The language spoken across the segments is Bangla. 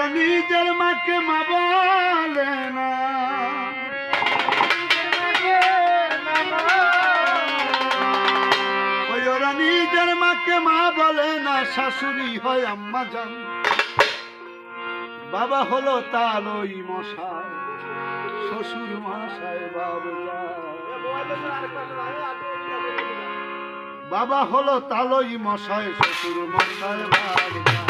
ওরা নিজের মাকে মা বলে না। ওরা নিজের মাকে মা বলে না, শাশুড়ি হয় আম্মা যান বাবা হলো তার ওই মশা শ্বশুর মশাই বাবু বাবা হলো তালই মশাই, শ্বশুর মশাই বাবু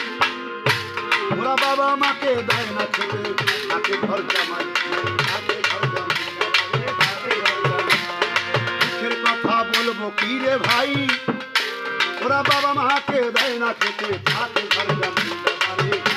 বাবা বাবা মাকে দেয় না ছেলে। তাকে ঘর জামাই। তাকে ভাই? ওরা বাবা মাকে দেয় না খেতে। তাকে ঘর জামাই।